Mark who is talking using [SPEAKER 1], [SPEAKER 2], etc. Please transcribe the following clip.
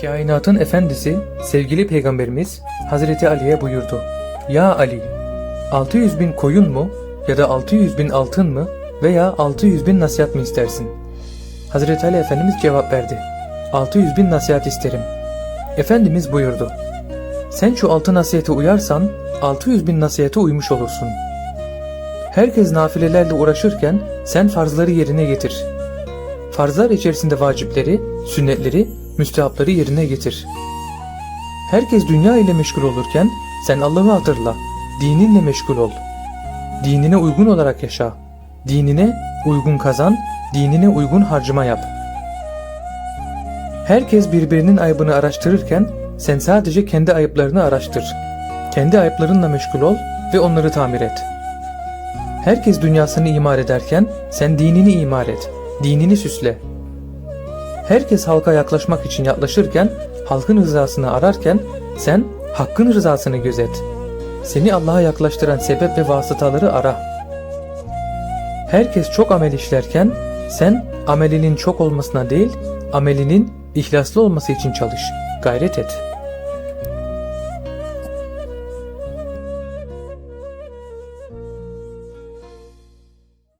[SPEAKER 1] Kainatın efendisi, sevgili peygamberimiz Hazreti Ali'ye buyurdu. Ya Ali, 600 bin koyun mu ya da 600 bin altın mı veya 600 bin nasihat mı istersin? Hazreti Ali Efendimiz cevap verdi. 600 bin nasihat isterim. Efendimiz buyurdu. Sen şu altı nasihate uyarsan 600 bin nasihate uymuş olursun. Herkes nafilelerle uğraşırken sen farzları yerine getir. Farzlar içerisinde vacipleri, sünnetleri, müstehapları yerine getir. Herkes dünya ile meşgul olurken sen Allah'ı hatırla, dininle meşgul ol. Dinine uygun olarak yaşa. Dinine uygun kazan, dinine uygun harcama yap. Herkes birbirinin ayıbını araştırırken sen sadece kendi ayıplarını araştır. Kendi ayıplarınla meşgul ol ve onları tamir et. Herkes dünyasını imar ederken sen dinini imar et. Dinini süsle. Herkes halka yaklaşmak için yaklaşırken, halkın rızasını ararken sen hakkın rızasını gözet. Seni Allah'a yaklaştıran sebep ve vasıtaları ara. Herkes çok amel işlerken sen amelinin çok olmasına değil, amelinin ihlaslı olması için çalış, gayret et.''